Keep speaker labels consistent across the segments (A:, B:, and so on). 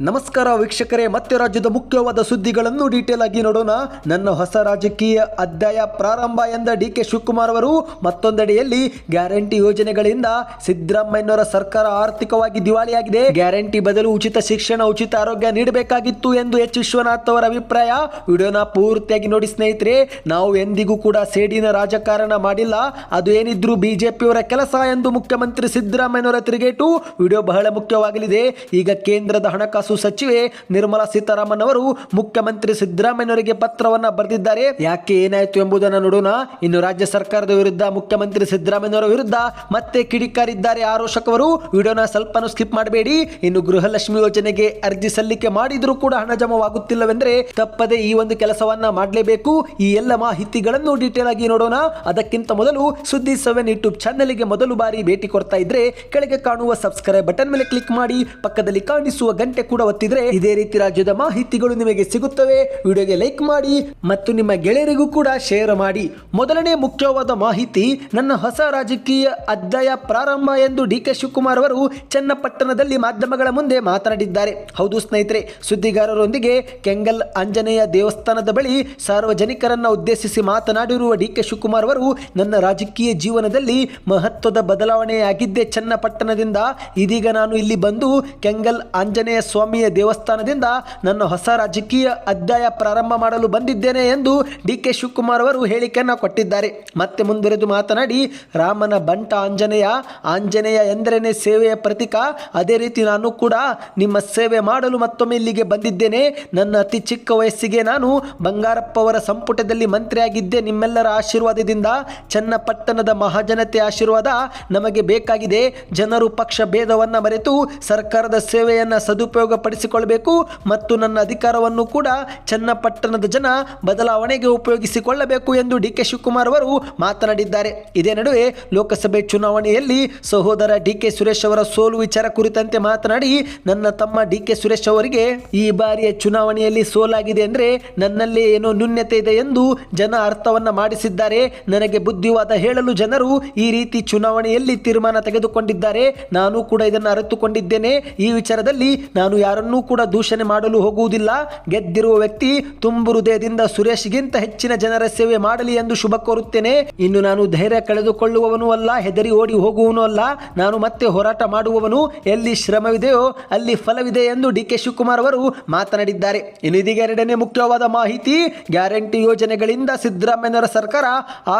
A: ನಮಸ್ಕಾರ ವೀಕ್ಷಕರೇ, ಮತ್ತೆ ರಾಜ್ಯದ ಮುಖ್ಯವಾದ ಸುದ್ದಿಗಳನ್ನು ಡೀಟೇಲ್ ಆಗಿ ನೋಡೋಣ. ನನ್ನ ಹೊಸ ರಾಜಕೀಯ ಅಧ್ಯಾಯ ಪ್ರಾರಂಭ ಎಂದ ಡಿ ಕೆ ಶಿವಕುಮಾರ್ ಅವರು ಮತ್ತೊಂದೆಡೆಯಲ್ಲಿ ಗ್ಯಾರಂಟಿ ಯೋಜನೆಗಳಿಂದ ಸಿದ್ದರಾಮಯ್ಯನವರ ಸರ್ಕಾರ ಆರ್ಥಿಕವಾಗಿ ದಿವಾಳಿಯಾಗಿದೆ. ಗ್ಯಾರಂಟಿ ಬದಲು ಉಚಿತ ಶಿಕ್ಷಣ, ಉಚಿತ ಆರೋಗ್ಯ ನೀಡಬೇಕಾಗಿತ್ತು ಎಂದು ಎಚ್. ವಿಶ್ವನಾಥ್ ಅವರ ಅಭಿಪ್ರಾಯ. ವಿಡಿಯೋನ ಪೂರ್ತಿಯಾಗಿ ನೋಡಿ ಸ್ನೇಹಿತರೆ, ನಾವು ಎಂದಿಗೂ ಕೂಡ ಸೇಡಿನ ರಾಜಕಾರಣ ಮಾಡಿಲ್ಲ. ಅದು ಏನಿದ್ರು ಬಿಜೆಪಿಯವರ ಕೆಲಸ ಎಂದು ಮುಖ್ಯಮಂತ್ರಿ ಸಿದ್ದರಾಮಯ್ಯನವರ ತಿರುಗೇಟು. ವಿಡಿಯೋ ಬಹಳ ಮುಖ್ಯವಾಗಲಿದೆ. ಈಗ ಕೇಂದ್ರದ ಹಣಕಾಸು ಸಚಿವೆ ನಿರ್ಮಲಾ ಸೀತಾರಾಮನ್ ಅವರು ಮುಖ್ಯಮಂತ್ರಿ ಸಿದ್ದರಾಮಯ್ಯನವರಿಗೆ ಪತ್ರವನ್ನ ಬರೆದಿದ್ದಾರೆ. ಯಾಕೆ ಏನಾಯಿತು ಎಂಬುದನ್ನು ನೋಡೋಣ. ಇನ್ನು ರಾಜ್ಯ ಸರ್ಕಾರದ ವಿರುದ್ಧ ಮುಖ್ಯಮಂತ್ರಿ ಸಿದ್ದರಾಮಯ್ಯನವರ ವಿರುದ್ಧ ಮತ್ತೆ ಕಿಡಿಕಾರಿದ್ದಾರೆ ಆರೋಷಕವರು. ವಿಡಿಯೋನ ಸ್ವಲ್ಪ ಸ್ಕಿಪ್ ಮಾಡಬೇಡಿ. ಇನ್ನು ಗೃಹಲಕ್ಷ್ಮಿ ಯೋಜನೆಗೆ ಅರ್ಜಿ ಸಲ್ಲಿಕೆ ಮಾಡಿದ್ರೂ ಕೂಡ ಹಣ ಜಮವಾಗುತ್ತಿಲ್ಲವೆಂದ್ರೆ ತಪ್ಪದೆ ಈ ಒಂದು ಕೆಲಸವನ್ನ ಮಾಡಲೇಬೇಕು. ಈ ಎಲ್ಲ ಮಾಹಿತಿಗಳನ್ನು ಡೀಟೇಲ್ ಆಗಿ ನೋಡೋಣ. ಅದಕ್ಕಿಂತ ಮೊದಲು ಸುದ್ದಿ ಸೆವೆನ್ ಯೂಟ್ಯೂಬ್ ಚಾನೆಲ್ಗೆ ಮೊದಲು ಬಾರಿ ಭೇಟಿ ಕೊಡ್ತಾ ಇದ್ರೆ ಕೆಳಗೆ ಕಾಣುವ ಸಬ್ಸ್ಕ್ರೈಬ್ ಬಟನ್ ಮೇಲೆ ಕ್ಲಿಕ್ ಮಾಡಿ. ಪಕ್ಕದಲ್ಲಿ ಕಾಣಿಸುವ ಗಂಟೆ ಕೂಡ ಒತ್ತಿದ್ರೆ ಇದೇ ರೀತಿ ರಾಜ್ಯದ ಮಾಹಿತಿಗಳು ನಿಮಗೆ ಸಿಗುತ್ತವೆ. ವಿಡಿಯೋಗೆ ಲೈಕ್ ಮಾಡಿ ಮತ್ತು ನಿಮ್ಮ ಗೆಳೆಯರಿಗೂ ಕೂಡ ಶೇರ್ ಮಾಡಿ. ಮೊದಲನೇ ಮುಖ್ಯವಾದ ಮಾಹಿತಿ, ನನ್ನ ಹೊಸ ರಾಜಕೀಯ ಅಧ್ಯಾಯ ಪ್ರಾರಂಭ ಎಂದು ಡಿ ಕೆ ಶಿವಕುಮಾರ್ ಅವರು ಚನ್ನಪಟ್ಟಣದಲ್ಲಿ ಮಾಧ್ಯಮಗಳ ಮುಂದೆ ಮಾತನಾಡಿದ್ದಾರೆ. ಹೌದು ಸ್ನೇಹಿತರೆ, ಸುದ್ದಿಗಾರರೊಂದಿಗೆ ಕೆಂಗಲ್ ಆಂಜನೇಯ ದೇವಸ್ಥಾನದ ಬಳಿ ಸಾರ್ವಜನಿಕರನ್ನ ಉದ್ದೇಶಿಸಿ ಮಾತನಾಡಿರುವ ಡಿ ಕೆ ಶಿವಕುಮಾರ್ ಅವರು, ನನ್ನ ರಾಜಕೀಯ ಜೀವನದಲ್ಲಿ ಮಹತ್ವದ ಬದಲಾವಣೆಯಾಗಿದ್ದೆ ಚನ್ನಪಟ್ಟಣದಿಂದ ಇದೀಗ ನಾನು ಇಲ್ಲಿ ಬಂದು ಕೆಂಗಲ್ ಆಂಜನೇಯ ಸ್ವಾಮಿಯ ದೇವಸ್ಥಾನದಿಂದ ನನ್ನ ಹೊಸ ರಾಜಕೀಯ ಅಧ್ಯಾಯ ಪ್ರಾರಂಭ ಮಾಡಲು ಬಂದಿದ್ದೇನೆ ಎಂದು ಡಿ ಕೆ ಶಿವಕುಮಾರ್ ಅವರು ಹೇಳಿಕೆಯನ್ನು ಕೊಟ್ಟಿದ್ದಾರೆ. ಮತ್ತೆ ಮುಂದುವರೆದು ಮಾತನಾಡಿ, ರಾಮನ ಬಂಟ ಆಂಜನೇಯ ಆಂಜನೇಯ ಎಂದರೇನೆ ಸೇವೆಯ ಪ್ರತೀಕ? ಅದೇ ರೀತಿ ನಾನು ಕೂಡ ನಿಮ್ಮ ಸೇವೆ ಮಾಡಲು ಮತ್ತೊಮ್ಮೆ ಇಲ್ಲಿಗೆ ಬಂದಿದ್ದೇನೆ. ನನ್ನ ಅತಿ ಚಿಕ್ಕ ವಯಸ್ಸಿಗೆ ನಾನು ಬಂಗಾರಪ್ಪ ಅವರ ಸಂಪುಟದಲ್ಲಿ ಮಂತ್ರಿಯಾಗಿದ್ದೆ. ನಿಮ್ಮೆಲ್ಲರ ಆಶೀರ್ವಾದದಿಂದ ಚನ್ನಪಟ್ಟಣದ ಮಹಾಜನತೆ ಆಶೀರ್ವಾದ ನಮಗೆ ಬೇಕಾಗಿದೆ. ಜನರು ಪಕ್ಷ ಭೇದವನ್ನು ಮರೆತು ಸರ್ಕಾರದ ಸೇವೆಯನ್ನು ಸದುಪಯೋಗ ಪಡಿಸಿಕೊಳ್ಳಬೇಕು ಮತ್ತು ನನ್ನ ಅಧಿಕಾರವನ್ನು ಕೂಡ ಚನ್ನಪಟ್ಟಣದ ಜನ ಬದಲಾವಣೆಗೆ ಉಪಯೋಗಿಸಿಕೊಳ್ಳಬೇಕು ಎಂದು ಡಿ ಕೆ ಶಿವಕುಮಾರ್ ಅವರು ಮಾತನಾಡಿದ್ದಾರೆ. ಇದೇ ನಡುವೆ ಲೋಕಸಭೆ ಚುನಾವಣೆಯಲ್ಲಿ ಸಹೋದರ ಡಿ ಕೆ ಸುರೇಶ್ ಅವರ ಸೋಲು ವಿಚಾರ ಕುರಿತಂತೆ ಮಾತನಾಡಿ, ನನ್ನ ತಮ್ಮ ಡಿ ಕೆ ಸುರೇಶ್ ಅವರಿಗೆ ಈ ಬಾರಿಯ ಚುನಾವಣೆಯಲ್ಲಿ ಸೋಲಾಗಿದೆ ಅಂದ್ರೆ ನನ್ನಲ್ಲಿ ಏನೋ ನ್ಯೂನ್ಯತೆ ಇದೆ ಎಂದು ಜನ ಅರ್ಥವನ್ನ ಮಾಡಿಸಿದ್ದಾರೆ. ನನಗೆ ಬುದ್ಧಿವಾದ ಹೇಳಲು ಜನರು ಈ ರೀತಿ ಚುನಾವಣೆಯಲ್ಲಿ ತೀರ್ಮಾನ ತೆಗೆದುಕೊಂಡಿದ್ದಾರೆ. ನಾನು ಕೂಡ ಇದನ್ನು ಅರಿತುಕೊಂಡಿದ್ದೇನೆ. ಈ ವಿಚಾರದಲ್ಲಿ ನಾನು ಯಾರನ್ನೂ ಕೂಡ ದೂಷಣೆ ಮಾಡಲು ಹೋಗುವುದಿಲ್ಲ. ಗೆದ್ದಿರುವ ವ್ಯಕ್ತಿ ತುಂಬು ಹೃದಯದಿಂದ ಸುರೇಶ್ಗಿಂತ ಹೆಚ್ಚಿನ ಜನರ ಸೇವೆ ಮಾಡಲಿ ಎಂದು ಶುಭ ಕೋರುತ್ತೇನೆ. ಇನ್ನು ನಾನು ಧೈರ್ಯ ಕಳೆದುಕೊಳ್ಳುವವನು ಅಲ್ಲ, ಹೆದರಿ ಓಡಿ ಹೋಗುವವನು ಅಲ್ಲ. ನಾನು ಮತ್ತೆ ಹೋರಾಟ ಮಾಡುವವನು ಎಲ್ಲಿ ಶ್ರಮವಿದೆಯೋ ಅಲ್ಲಿ ಫಲವಿದೆ ಎಂದು ಡಿ ಕೆ ಶಿವಕುಮಾರ್ ಅವರು ಮಾತನಾಡಿದ್ದಾರೆ. ಇನ್ನು ಇದೀಗ ಎರಡನೇ ಮುಖ್ಯವಾದ ಮಾಹಿತಿ, ಗ್ಯಾರಂಟಿ ಯೋಜನೆಗಳಿಂದ ಸಿದ್ದರಾಮಯ್ಯನವರ ಸರ್ಕಾರ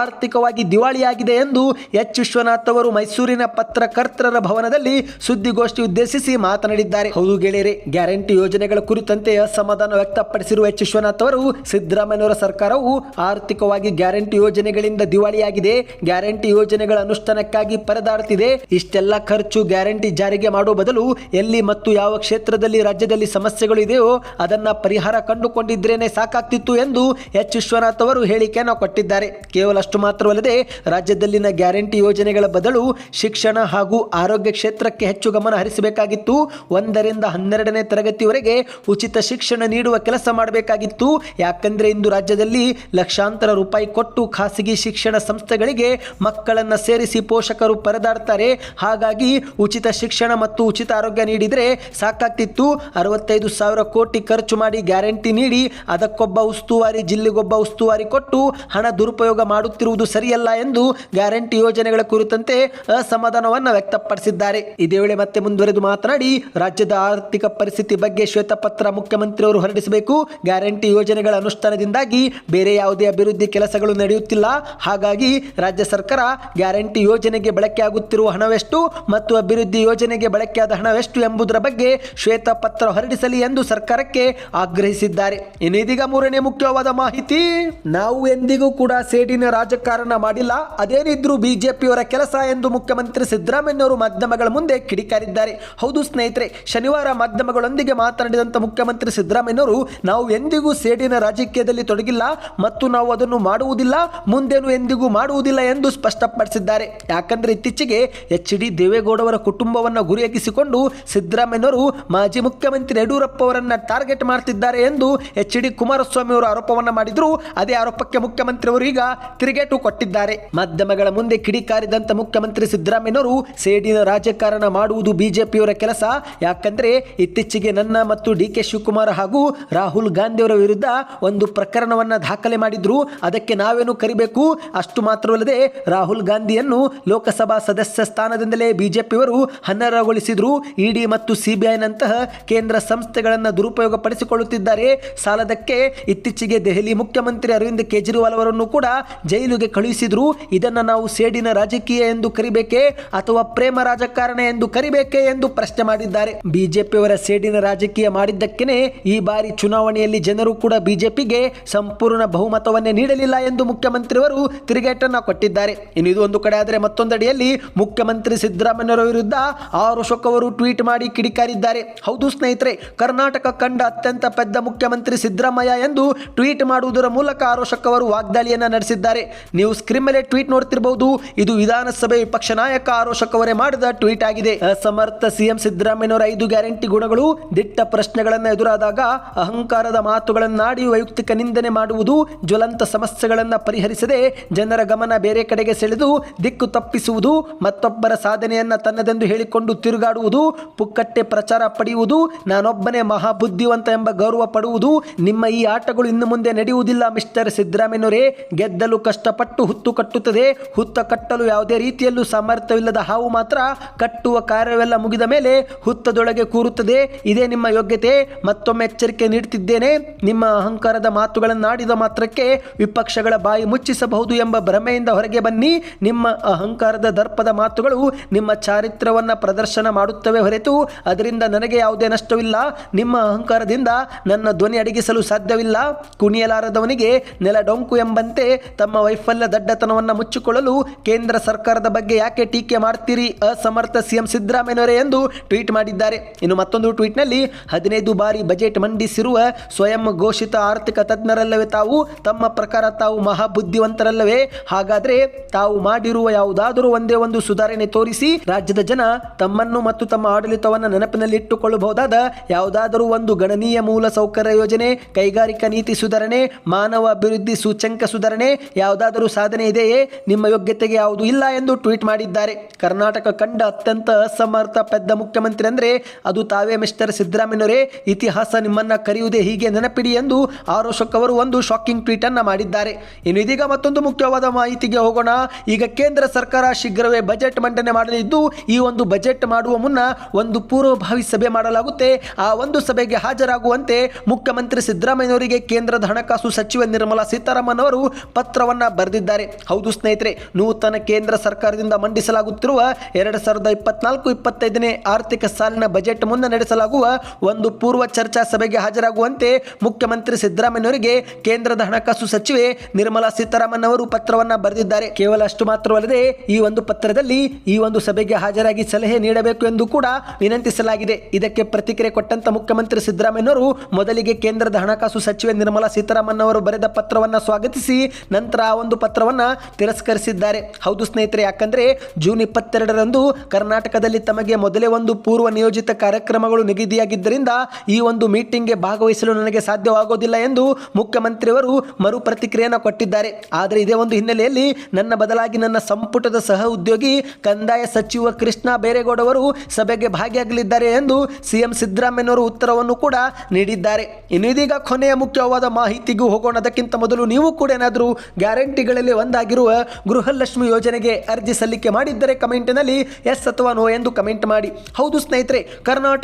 A: ಆರ್ಥಿಕವಾಗಿ ದಿವಾಳಿಯಾಗಿದೆ ಎಂದು ಎಚ್. ವಿಶ್ವನಾಥ್ ಅವರು ಮೈಸೂರಿನ ಪತ್ರಕರ್ತರ ಭವನದಲ್ಲಿ ಸುದ್ದಿಗೋಷ್ಠಿ ಉದ್ದೇಶಿಸಿ ಮಾತನಾಡಿದ್ದಾರೆ. ಹೌದು ಗೆಳೆಯರೆ ಗ್ಯಾರಂಟಿ ಯೋಜನೆಗಳ ಕುರಿತಂತೆ ಅಸಮಾಧಾನ ವ್ಯಕ್ತಪಡಿಸಿರುವ ಎಚ್. ವಿಶ್ವನಾಥ್ ಅವರು, ಸಿದ್ದರಾಮಯ್ಯನವರ ಸರ್ಕಾರವು ಆರ್ಥಿಕವಾಗಿ ಗ್ಯಾರಂಟಿ ಯೋಜನೆಗಳಿಂದ ದಿವಾಳಿಯಾಗಿದೆ. ಗ್ಯಾರಂಟಿ ಯೋಜನೆಗಳ ಅನುಷ್ಠಾನಕ್ಕಾಗಿ ಪರದಾಡುತ್ತಿದೆ. ಇಷ್ಟೆಲ್ಲ ಖರ್ಚು ಗ್ಯಾರಂಟಿ ಜಾರಿಗೆ ಮಾಡುವ ಬದಲು ಎಲ್ಲಿ ಮತ್ತು ಯಾವ ಕ್ಷೇತ್ರದಲ್ಲಿ ರಾಜ್ಯದಲ್ಲಿ ಸಮಸ್ಯೆಗಳು ಇದೆಯೋ ಅದನ್ನ ಪರಿಹಾರ ಕಂಡುಕೊಂಡಿದ್ರೇನೆ ಸಾಕಾಗ್ತಿತ್ತು ಎಂದು ಎಚ್. ವಿಶ್ವನಾಥ್ ಅವರು ಹೇಳಿಕೆಯನ್ನು ಕೊಟ್ಟಿದ್ದಾರೆ. ಕೇವಲ ಅಷ್ಟು ಮಾತ್ರವಲ್ಲದೆ ರಾಜ್ಯದಲ್ಲಿನ ಗ್ಯಾರಂಟಿ ಯೋಜನೆಗಳ ಬದಲು ಶಿಕ್ಷಣ ಹಾಗೂ ಆರೋಗ್ಯ ಕ್ಷೇತ್ರಕ್ಕೆ ಹೆಚ್ಚು ಗಮನ ಹರಿಸಬೇಕಾಗಿತ್ತು. ಒಂದರಿಂದ ಹನ್ನೆರಡನೇ ತರಗತಿವರೆಗೆ ಉಚಿತ ಶಿಕ್ಷಣ ನೀಡುವ ಕೆಲಸ ಮಾಡಬೇಕಾಗಿತ್ತು. ಯಾಕಂದ್ರೆ ಇಂದು ರಾಜ್ಯದಲ್ಲಿ ಲಕ್ಷಾಂತರ ರೂಪಾಯಿ ಕೊಟ್ಟು ಖಾಸಗಿ ಶಿಕ್ಷಣ ಸಂಸ್ಥೆಗಳಿಗೆ ಮಕ್ಕಳನ್ನ ಸೇರಿಸಿ ಪೋಷಕರು ಪರದಾಡ್ತಾರೆ. ಹಾಗಾಗಿ ಉಚಿತ ಶಿಕ್ಷಣ ಮತ್ತು ಉಚಿತ ಆರೋಗ್ಯ ನೀಡಿದರೆ ಸಾಕಾಗ್ತಿತ್ತು. ಅರವತ್ತೈದು ಸಾವಿರ ಕೋಟಿ ಖರ್ಚು ಮಾಡಿ ಗ್ಯಾರಂಟಿ ನೀಡಿ ಅದಕ್ಕೊಬ್ಬ ಉಸ್ತುವಾರಿ, ಜಿಲ್ಲೆಗೊಬ್ಬ ಉಸ್ತುವಾರಿ ಕೊಟ್ಟು ಹಣ ದುರುಪಯೋಗ ಮಾಡುತ್ತಿರುವುದು ಸರಿಯಲ್ಲ ಎಂದು ಗ್ಯಾರಂಟಿ ಯೋಜನೆಗಳ ಕುರಿತಂತೆ ಅಸಮಾಧಾನವನ್ನು ವ್ಯಕ್ತಪಡಿಸಿದ್ದಾರೆ. ಇದೇ ವೇಳೆ ಮತ್ತೆ ಮುಂದುವರೆದು ಮಾತನಾಡಿ, ರಾಜ್ಯದ ಆರ್ಥಿಕ ಪರಿಸ್ಥಿತಿ ಬಗ್ಗೆ ಶ್ವೇತಪತ್ರ ಮುಖ್ಯಮಂತ್ರಿಯವರು ಹೊರಡಿಸಬೇಕು. ಗ್ಯಾರಂಟಿ ಯೋಜನೆಗಳ ಅನುಷ್ಠಾನದಿಂದಾಗಿ ಬೇರೆ ಯಾವುದೇ ಅಭಿವೃದ್ಧಿ ಕೆಲಸಗಳು ನಡೆಯುತ್ತಿಲ್ಲ. ಹಾಗಾಗಿ ರಾಜ್ಯ ಸರ್ಕಾರ ಗ್ಯಾರಂಟಿ ಯೋಜನೆಗೆ ಬಳಕೆಯಾಗುತ್ತಿರುವ ಹಣವೆಷ್ಟು ಮತ್ತು ಅಭಿವೃದ್ಧಿ ಯೋಜನೆಗೆ ಬಳಕೆಯಾದ ಹಣವೆಷ್ಟು ಎಂಬುದರ ಬಗ್ಗೆ ಶ್ವೇತಪತ್ರ ಹೊರಡಿಸಲಿ ಎಂದು ಸರ್ಕಾರಕ್ಕೆ ಆಗ್ರಹಿಸಿದ್ದಾರೆ. ಇನ್ನು ಇದೀಗ ಮೂರನೇ ಮುಖ್ಯವಾದ ಮಾಹಿತಿ. ನಾವು ಎಂದಿಗೂ ಕೂಡ ಸೇಡಿನ ರಾಜಕಾರಣ ಮಾಡಿಲ್ಲ. ಅದೇನಿದ್ರು ಬಿಜೆಪಿಯವರ ಕೆಲಸ ಎಂದು ಮುಖ್ಯಮಂತ್ರಿ ಸಿದ್ದರಾಮಯ್ಯವರು ಮಾಧ್ಯಮಗಳ ಮುಂದೆ ಕಿಡಿಕಾರಿದ್ದಾರೆ. ಹೌದು ಸ್ನೇಹಿತರೆ, ಶನಿವಾರ ಮಾಧ್ಯಮಗಳೊಂದಿಗೆ ಮಾತನಾಡಿದಂಥ ಮುಖ್ಯಮಂತ್ರಿ ಸಿದ್ದರಾಮಯ್ಯನವರು, ನಾವು ಎಂದಿಗೂ ಸೇಡಿನ ರಾಜಕೀಯದಲ್ಲಿ ತೊಡಗಿಲ್ಲ ಮತ್ತು ನಾವು ಅದನ್ನು ಮಾಡುವುದಿಲ್ಲ, ಮುಂದೇನು ಎಂದಿಗೂ ಮಾಡುವುದಿಲ್ಲ ಎಂದು ಸ್ಪಷ್ಟಪಡಿಸಿದ್ದಾರೆ. ಯಾಕಂದರೆ ಇತ್ತೀಚೆಗೆ ಎಚ್ ಡಿ ದೇವೇಗೌಡವರ ಕುಟುಂಬವನ್ನು ಗುರಿಯಾಗಿಸಿಕೊಂಡು ಸಿದ್ದರಾಮಯ್ಯನವರು ಮಾಜಿ ಮುಖ್ಯಮಂತ್ರಿ ಯಡಿಯೂರಪ್ಪ ಅವರನ್ನು ಟಾರ್ಗೆಟ್ ಮಾಡ್ತಿದ್ದಾರೆ ಎಂದು ಎಚ್ ಡಿ ಕುಮಾರಸ್ವಾಮಿ ಅವರು ಆರೋಪವನ್ನು ಮಾಡಿದ್ರು. ಅದೇ ಆರೋಪಕ್ಕೆ ಮುಖ್ಯಮಂತ್ರಿ ಅವರು ಈಗ ತಿರುಗೇಟು ಕೊಟ್ಟಿದ್ದಾರೆ. ಮಾಧ್ಯಮಗಳ ಮುಂದೆ ಕಿಡಿಕಾರಿದಂತ ಮುಖ್ಯಮಂತ್ರಿ ಸಿದ್ದರಾಮಯ್ಯನವರು ಸೇಡಿನ ರಾಜಕಾರಣ ಮಾಡುವುದು ಬಿಜೆಪಿಯವರ ಕೆಲಸ. ಯಾಕಂದ್ರೆ ಇತ್ತೀಚೆಗೆ ನನ್ನ ಮತ್ತು ಡಿ ಕೆ ಶಿವಕುಮಾರ್ ಹಾಗೂ ರಾಹುಲ್ ಗಾಂಧಿಯವರ ವಿರುದ್ಧ ಒಂದು ಪ್ರಕರಣವನ್ನು ದಾಖಲೆ ಮಾಡಿದ್ರು. ಅದಕ್ಕೆ ನಾವೇನು ಕರಿಬೇಕು? ಅಷ್ಟು ಮಾತ್ರವಲ್ಲದೆ ರಾಹುಲ್ ಗಾಂಧಿಯನ್ನು ಲೋಕಸಭಾ ಸದಸ್ಯ ಸ್ಥಾನದಿಂದಲೇ ಬಿಜೆಪಿಯವರು ಅನರ್ಹಗೊಳಿಸಿದ್ರು. ಇಡಿ ಮತ್ತು ಸಿಬಿಐನಂತಹ ಕೇಂದ್ರ ಸಂಸ್ಥೆಗಳನ್ನು ದುರುಪಯೋಗ ಪಡಿಸಿಕೊಳ್ಳುತ್ತಿದ್ದಾರೆ ಸಾಲದಕ್ಕೆ ಇತ್ತೀಚೆಗೆ ದೆಹಲಿ ಮುಖ್ಯಮಂತ್ರಿ ಅರವಿಂದ್ ಕೇಜ್ರಿವಾಲ್ ಅವರನ್ನು ಕೂಡ ಜೈಲಿಗೆ ಕಳುಹಿಸಿದ್ರು. ಇದನ್ನ ನಾವು ಸೇಡಿನ ರಾಜಕೀಯ ಎಂದು ಕರಿಬೇಕೆ ಅಥವಾ ಪ್ರೇಮ ರಾಜಕಾರಣ ಎಂದು ಕರಿಬೇಕೆ ಎಂದು ಪ್ರಶ್ನೆ ಮಾಡಿದ್ದಾರೆ. ಬಿಜೆಪಿಯವರ ಸೇಡಿನ ರಾಜಕೀಯ ಮಾಡಿದ್ದಕ್ಕೇನೆ ಈ ಬಾರಿ ಚುನಾವಣೆಯಲ್ಲಿ ಜನರು ಕೂಡ ಬಿಜೆಪಿಗೆ ಸಂಪೂರ್ಣ ಬಹುಮತವನ್ನೇ ನೀಡಲಿಲ್ಲ ಎಂದು ಮುಖ್ಯಮಂತ್ರಿಯವರು ತಿರುಗೇಟನ್ನು ಕೊಟ್ಟಿದ್ದಾರೆ. ಇನ್ನು ಇದು ಒಂದು ಕಡೆ ಆದರೆ ಮತ್ತೊಂದಡಿಯಲ್ಲಿ ಮುಖ್ಯಮಂತ್ರಿ ಸಿದ್ದರಾಮಯ್ಯರ ವಿರುದ್ಧ ಆರೋಶಕವರು ಟ್ವೀಟ್ ಮಾಡಿ ಕಿಡಿಕಾರಿದ್ದಾರೆ. ಹೌದು ಸ್ನೇಹಿತರೆ, ಕರ್ನಾಟಕ ಕಂಡ ಅತ್ಯಂತ ಪೆದ್ದ ಮುಖ್ಯಮಂತ್ರಿ ಸಿದ್ದರಾಮಯ್ಯ ಎಂದು ಟ್ವೀಟ್ ಮಾಡುವುದರ ಮೂಲಕ ಆರ್ ಅಶೋಕ್ ಅವರು ವಾಗ್ದಾಳಿಯನ್ನ ನಡೆಸಿದ್ದಾರೆ. ನೀವು ಸ್ಕ್ರೀನ್ ಮೇಲೆ ಟ್ವೀಟ್ ನೋಡ್ತಿರಬಹುದು ಇದು ವಿಧಾನಸಭೆ ವಿಪಕ್ಷ ನಾಯಕ ಆರೋಶಕ್ ಅವರೇ ಮಾಡಿದ ಟ್ವೀಟ್ ಆಗಿದೆ. ಅಸಮರ್ಥ ಸಿಎಂ ಸಿದ್ದರಾಮಯ್ಯನವರ ಐದು ಗ್ಯಾರಂಟಿ ಗುಣಗಳು, ದಿಟ್ಟ ಪ್ರಶ್ನೆಗಳನ್ನು ಎದುರಾದಾಗ ಅಹಂಕಾರದ ಮಾತುಗಳನ್ನಾಡಿ ವೈಯಕ್ತಿಕ ನಿಂದನೆ ಮಾಡುವುದು ಜ್ವಲಂತ ಸಮಸ್ಯೆಗಳನ್ನು ಪರಿಹರಿಸದೆ ಜನರ ಗಮನ ಬೇರೆ ಕಡೆಗೆ ಸೆಳೆದು ದಿಕ್ಕು ತಪ್ಪಿಸುವುದು, ಮತ್ತೊಬ್ಬರ ಸಾಧನೆಯನ್ನ ತನ್ನದೆಂದು ಹೇಳಿಕೊಂಡು ತಿರುಗಾಡುವುದು, ಪುಕ್ಕಟ್ಟೆ ಪ್ರಚಾರ ಪಡೆಯುವುದು, ನಾನೊಬ್ಬನೇ ಮಹಾಬುದ್ಧಿವಂತ ಎಂಬ ಗೌರವ ಪಡುವುದು, ನಿಮ್ಮ ಈ ಆಟಗಳು ಇನ್ನು ಮುಂದೆ ನಡೆಯುವುದಿಲ್ಲ ಮಿಸ್ಟರ್ ಸಿದ್ದರಾಮಯ್ಯನವರೇ. ಗೆದ್ದಲು ಕಷ್ಟಪಟ್ಟು ಹುತ್ತು ಕಟ್ಟುತ್ತದೆ, ಹುತ್ತ ಕಟ್ಟಲು ಯಾವುದೇ ರೀತಿಯಲ್ಲೂ ಸಾಮರ್ಥ್ಯವಿಲ್ಲದ ಹಾವು ಮಾತ್ರ ಕಟ್ಟುವ ಕಾರ್ಯವೆಲ್ಲ ಮುಗಿದ ಮೇಲೆ ಹುತ್ತದೊಳಗೆ ಕೂರುತ್ತದೆ. ಇದೇ ನಿಮ್ಮ ಯೋಗ್ಯತೆ. ಮತ್ತೊಮ್ಮೆ ಎಚ್ಚರಿಕೆ ನೀಡುತ್ತಿದ್ದೇನೆ. ನಿಮ್ಮ ಅಹಂಕಾರದ ಮಾತುಗಳನ್ನಾಡಿದ ಮಾತ್ರಕ್ಕೆ ವಿಪಕ್ಷಗಳ ಬಾಯಿ ಮುಚ್ಚಿಸಬಹುದು ಎಂಬ ಭ್ರಮೆಯಿಂದ ಹೊರಗೆ ಬನ್ನಿ. ನಿಮ್ಮ ಅಹಂಕಾರದ ದರ್ಪದ ಮಾತುಗಳು ನಿಮ್ಮ ಚಾರಿತ್ರವನ್ನು ಪ್ರದರ್ಶನ ಮಾಡುತ್ತವೆ ಹೊರತು ಅದರಿಂದ ನನಗೆ ಯಾವುದೇ ನಷ್ಟವಿಲ್ಲ. ನಿಮ್ಮ ಅಹಂಕಾರದಿಂದ ನನ್ನ ಧ್ವನಿ ಅಡಗಿಸಲು ಸಾಧ್ಯವಿಲ್ಲ. ಕುಣಿಯಲಾರದವನಿಗೆ ನೆಲ ಡೊಂಕು ಎಂಬಂತೆ ತಮ್ಮ ವೈಫಲ್ಯ ದಡ್ಡತನವನ್ನು ಮುಚ್ಚಿಕೊಳ್ಳಲು ಕೇಂದ್ರ ಸರ್ಕಾರದ ಬಗ್ಗೆ ಯಾಕೆ ಟೀಕೆ ಮಾಡ್ತೀರಿ? ಅಸಮರ್ಥ ಸಿಎಂ ಸಿದ್ದರಾಮಯ್ಯನವರೇ ಎಂದು ಟ್ವೀಟ್ ಮಾಡಿದ್ದಾರೆ. ಇನ್ನು ಮತ್ತೊಂದು ಟ್ವೀಟ್ನಲ್ಲಿ ಹದಿನೈದು ಬಾರಿ ಬಜೆಟ್ ಮಂಡಿಸಿರುವ ಸ್ವಯಂ ಘೋಷಿತ ಆರ್ಥಿಕ ತಜ್ಞರಲ್ಲವೇ ತಾವು, ತಮ್ಮ ಪ್ರಕಾರ ತಾವು ಮಹಾಬುದ್ಧಿವಂತರಲ್ಲವೇ? ಹಾಗಾದ್ರೆ ತಾವು ಮಾಡಿರುವ ಯಾವುದಾದರೂ ಒಂದೇ ಒಂದು ಸುಧಾರಣೆ ತೋರಿಸಿ ರಾಜ್ಯದ ಜನ ತಮ್ಮನ್ನು ಮತ್ತು ತಮ್ಮ ಆಡಳಿತವನ್ನು ನೆನಪಿನಲ್ಲಿ ಇಟ್ಟುಕೊಳ್ಳಬಹುದಾದ ಯಾವುದಾದರೂ ಒಂದು ಗಣನೀಯ ಮೂಲ ಸೌಕರ್ಯ ಯೋಜನೆ, ಕೈಗಾರಿಕಾ ನೀತಿ ಸುಧಾರಣೆ, ಮಾನವ ಅಭಿವೃದ್ಧಿ ಸೂಚ್ಯಂಕ ಸುಧಾರಣೆ ಯಾವುದಾದರೂ ಸಾಧನೆ ಇದೆಯೇ? ನಿಮ್ಮ ಯೋಗ್ಯತೆಗೆ ಯಾವುದು ಇಲ್ಲ ಎಂದು ಟ್ವೀಟ್ ಮಾಡಿದ್ದಾರೆ. ಕರ್ನಾಟಕ ಕಂಡ ಅತ್ಯಂತ ಅಸಮರ್ಥ ಪೆದ್ದ ಮುಖ್ಯಮಂತ್ರಿ ಅಂದ್ರೆ ಅದು ತಾವೇ ಮಿಸ್ಟರ್ ಸಿದ್ದರಾಮಯ್ಯನವರೇ, ಇತಿಹಾಸ ನಿಮ್ಮನ್ನ ಕರೆಯುವುದೇ ಹೀಗೆ ನೆನಪಿಡಿ ಎಂದು ಆರ್ ಅಶೋಕ್ ಅವರು ಒಂದು ಶಾಕಿಂಗ್ ಟ್ವೀಟ್ ಅನ್ನು ಮಾಡಿದ್ದಾರೆ. ಇನ್ನು ಇದೀಗ ಮತ್ತೊಂದು ಮುಖ್ಯವಾದ ಮಾಹಿತಿಗೆ ಹೋಗೋಣ. ಈಗ ಕೇಂದ್ರ ಸರ್ಕಾರ ಶೀಘ್ರವೇ ಬಜೆಟ್ ಮಂಡನೆ ಮಾಡಲಿದ್ದು, ಈ ಒಂದು ಬಜೆಟ್ ಮಾಡುವ ಮುನ್ನ ಒಂದು ಪೂರ್ವಭಾವಿ ಸಭೆ ಮಾಡಲಾಗುತ್ತೆ. ಆ ಒಂದು ಸಭೆಗೆ ಹಾಜರಾಗುವಂತೆ ಮುಖ್ಯಮಂತ್ರಿ ಸಿದ್ದರಾಮಯ್ಯನವರಿಗೆ ಕೇಂದ್ರದ ಹಣಕಾಸು ಸಚಿವೆ ನಿರ್ಮಲಾ ಸೀತಾರಾಮನ್ ಅವರು ಪತ್ರವನ್ನ ಬರೆದಿದ್ದಾರೆ. ಹೌದು ಸ್ನೇಹಿತರೆ, ನೂತನ ಕೇಂದ್ರ ಸರ್ಕಾರದಿಂದ ಮಂಡಿಸಲಾಗುತ್ತಿರುವ ಎರಡು ಸಾವಿರದ ಇಪ್ಪತ್ನಾಲ್ಕು, ಇಪ್ಪತ್ತೈದನೇ ಆರ್ಥಿಕ ಸಾಲಿನ ಬಜೆಟ್ ಮುನ್ನ ನಡೆಸಲಾಗುವ ಒಂದು ಪೂರ್ವ ಚರ್ಚಾ ಸಭೆಗೆ ಹಾಜರಾಗುವಂತೆ ಮುಖ್ಯಮಂತ್ರಿ ಸಿದ್ದರಾಮಯ್ಯನವರಿಗೆ ಕೇಂದ್ರದ ಹಣಕಾಸು ಸಚಿವೆ ನಿರ್ಮಲಾ ಸೀತಾರಾಮನ್ ಅವರು ಪತ್ರವನ್ನ ಬರೆದಿದ್ದಾರೆ. ಕೇವಲ ಅಷ್ಟು ಮಾತ್ರವಲ್ಲದೆ ಈ ಒಂದು ಪತ್ರದಲ್ಲಿ ಈ ಒಂದು ಸಭೆಗೆ ಹಾಜರಾಗಿ ಸಲಹೆ ನೀಡಬೇಕು ಎಂದು ಕೂಡ ವಿನಂತಿಸಲಾಗಿದೆ. ಇದಕ್ಕೆ ಪ್ರತಿಕ್ರಿಯೆ ಕೊಟ್ಟಂತ ಮುಖ್ಯಮಂತ್ರಿ ಸಿದ್ದರಾಮಯ್ಯನವರು ಮೊದಲಿಗೆ ಕೇಂದ್ರದ ಹಣಕಾಸು ಸಚಿವೆ ನಿರ್ಮಲಾ ಸೀತಾರಾಮನ್ ಅವರು ಬರೆದ ಪತ್ರವನ್ನ ಸ್ವಾಗತಿಸಿ ನಂತರ ಆ ಒಂದು ಪತ್ರವನ್ನ ತಿರಸ್ಕರಿಸಿದ್ದಾರೆ. ಹೌದು ಸ್ನೇಹಿತರೆ, ಯಾಕಂದ್ರೆ ಜೂನ್ ಇಪ್ಪತ್ತೆರಡರಂದು ಕರ್ನಾಟಕದಲ್ಲಿ ತಮಗೆ ಮೊದಲೇ ಒಂದು ಪೂರ್ವ ನಿಯೋಜಿತ ಕಾರ್ಯಕ್ರಮಗಳು ನಿಗದಿಯಾಗಿದ್ದರಿಂದ ಈ ಒಂದು ಮೀಟಿಂಗ್ಗೆ ಭಾಗವಹಿಸಲು ನನಗೆ ಸಾಧ್ಯವಾಗೋದಿಲ್ಲ ಎಂದು ಮುಖ್ಯಮಂತ್ರಿಯವರು ಮರು ಪ್ರತಿಕ್ರಿಯೆಯನ್ನು ಕೊಟ್ಟಿದ್ದಾರೆ. ಆದರೆ ಇದೇ ಒಂದು ಹಿನ್ನೆಲೆಯಲ್ಲಿ ನನ್ನ ಬದಲಾಗಿ ನನ್ನ ಸಂಪುಟದ ಸಹ ಉದ್ಯೋಗಿ ಕಂದಾಯ ಸಚಿವ ಕೃಷ್ಣ ಬೇರೇಗೌಡವರು ಸಭೆಗೆ ಭಾಗಿಯಾಗಲಿದ್ದಾರೆ ಎಂದು ಸಿಎಂ ಸಿದ್ದರಾಮಯ್ಯನವರು ಉತ್ತರವನ್ನು ಕೂಡ ನೀಡಿದ್ದಾರೆ. ಇನ್ನು ಇದೀಗ ಕೊನೆಯ ಮುಖ್ಯವಾದ ಮಾಹಿತಿಗೂ ಹೋಗೋಣ. ಅದಕ್ಕಿಂತ ಮೊದಲು ನೀವು ಕೂಡ ಏನಾದರೂ ಗ್ಯಾರಂಟಿಗಳಲ್ಲಿ ಒಂದಾಗಿರುವ ಗೃಹಲಕ್ಷ್ಮಿ ಯೋಜನೆಗೆ ಅರ್ಜಿ ಸಲ್ಲಿಕೆ ಮಾಡಿದ್ದರೆ ಕಮೆಂಟ್ನಲ್ಲಿ ಎಸ್ ಅಥವಾ ನೋ ಎಂದು ಕಮೆಂಟ್ ಮಾಡಿ. ಹೌದು ಸ್ನೇಹಿತರೆ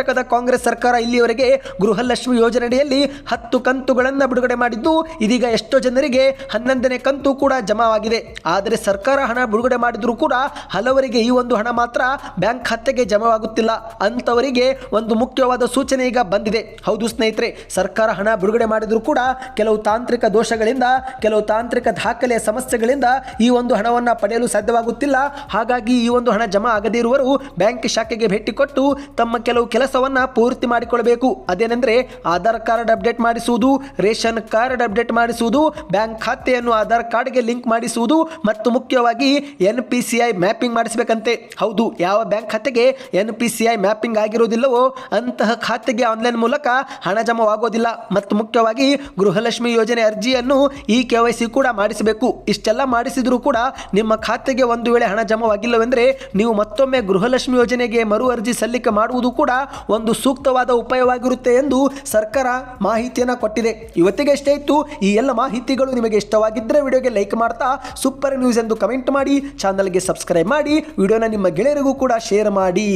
A: ಕರ್ನಾಟಕದ ಕಾಂಗ್ರೆಸ್ ಸರ್ಕಾರ ಇಲ್ಲಿಯವರೆಗೆ ಗೃಹಲಕ್ಷ್ಮಿ ಯೋಜನೆಯಡಿಯಲ್ಲಿ ಹತ್ತು ಕಂತುಗಳನ್ನು ಬಿಡುಗಡೆ ಮಾಡಿದ್ದು, ಇದೀಗ ಎಷ್ಟೋ ಜನರಿಗೆ ಹನ್ನೊಂದನೇ ಕಂತು ಕೂಡ ಜಮಾವಾಗಿದೆ. ಆದರೆ ಸರ್ಕಾರ ಹಣ ಬಿಡುಗಡೆ ಮಾಡಿದರೂ ಕೂಡ ಹಲವರಿಗೆ ಈ ಒಂದು ಹಣ ಮಾತ್ರ ಬ್ಯಾಂಕ್ ಖಾತೆಗೆ ಜಮಾವಾಗುತ್ತಿಲ್ಲ. ಅಂತವರಿಗೆ ಒಂದು ಮುಖ್ಯವಾದ ಸೂಚನೆ ಈಗ ಬಂದಿದೆ. ಹೌದು ಸ್ನೇಹಿತರೆ, ಸರ್ಕಾರ ಹಣ ಬಿಡುಗಡೆ ಮಾಡಿದರೂ ಕೂಡ ಕೆಲವು ತಾಂತ್ರಿಕ ದೋಷಗಳಿಂದ, ಕೆಲವು ತಾಂತ್ರಿಕ ದಾಖಲೆಯ ಸಮಸ್ಯೆಗಳಿಂದ ಈ ಒಂದು ಹಣವನ್ನು ಪಡೆಯಲು ಸಾಧ್ಯವಾಗುತ್ತಿಲ್ಲ. ಹಾಗಾಗಿ ಈ ಒಂದು ಹಣ ಜಮಾ ಆಗದೇ ಇರುವರು ಬ್ಯಾಂಕ್ ಶಾಖೆಗೆ ಭೇಟಿ ಕೊಟ್ಟು ತಮ್ಮ ಕೆಲವು ಕೆಲಸವನ್ನ ಪೂರ್ತಿ ಮಾಡಿಕೊಳ್ಳಬೇಕು. ಅದೇನೆಂದರೆ ಆಧಾರ್ ಕಾರ್ಡ್ ಅಪ್ಡೇಟ್ ಮಾಡಿಸುವುದು, ರೇಷನ್ ಕಾರ್ಡ್ ಅಪ್ಡೇಟ್ ಮಾಡಿಸುವುದು, ಬ್ಯಾಂಕ್ ಖಾತೆಯನ್ನು ಆಧಾರ್ ಕಾರ್ಡ್ಗೆ ಲಿಂಕ್ ಮಾಡಿಸುವುದು ಮತ್ತು ಮುಖ್ಯವಾಗಿ N P C I mapping ಮಾಡಿಸಬೇಕಂತೆ. ಹೌದು, ಯಾವ ಬ್ಯಾಂಕ್ ಖಾತೆಗೆ N P C I mapping ಆಗಿರುವುದಿಲ್ಲವೋ ಅಂತಹ ಖಾತೆಗೆ ಆನ್ಲೈನ್ ಮೂಲಕ ಹಣ ಜಮವಾಗೋದಿಲ್ಲ. ಮತ್ತು ಮುಖ್ಯವಾಗಿ ಗೃಹಲಕ್ಷ್ಮಿ ಯೋಜನೆ ಅರ್ಜಿಯನ್ನು ಈ ಕೆ ವೈ ಸಿ ಕೂಡ ಮಾಡಿಸಬೇಕು. ಇಷ್ಟೆಲ್ಲ ಮಾಡಿಸಿದರೂ ಕೂಡ ನಿಮ್ಮ ಖಾತೆಗೆ ಒಂದು ವೇಳೆ ಹಣ ಜಮವಾಗಿಲ್ಲವೆಂದರೆ ನೀವು ಮತ್ತೊಮ್ಮೆ ಗೃಹಲಕ್ಷ್ಮಿ ಯೋಜನೆಗೆ ಮರು ಅರ್ಜಿ ಸಲ್ಲಿಕೆ ಮಾಡುವುದು ಕೂಡ ಒಂದು ಸೂಕ್ತವಾದ ಉಪಾಯವಾಗಿರುತ್ತೆ ಎಂದು ಸರ್ಕಾರ ಮಾಹಿತಿಯನ್ನು ಕೊಟ್ಟಿದೆ. ಇವತ್ತಿಗೆ ಎಷ್ಟೇ ಇತ್ತು. ಈ ಎಲ್ಲ ಮಾಹಿತಿಗಳು ನಿಮಗೆ ಇಷ್ಟವಾಗಿದ್ದರೆ ವಿಡಿಯೋಗೆ ಲೈಕ್ ಮಾಡ್ತಾ, ಸೂಪರ್ ನ್ಯೂಸ್ ಎಂದು ಕಮೆಂಟ್ ಮಾಡಿ, ಚಾನಲ್ಗೆ ಸಬ್ಸ್ಕ್ರೈಬ್ ಮಾಡಿ, ವಿಡಿಯೋನ ನಿಮ್ಮ ಗೆಳೆಯರಿಗೂ ಕೂಡ ಶೇರ್ ಮಾಡಿ.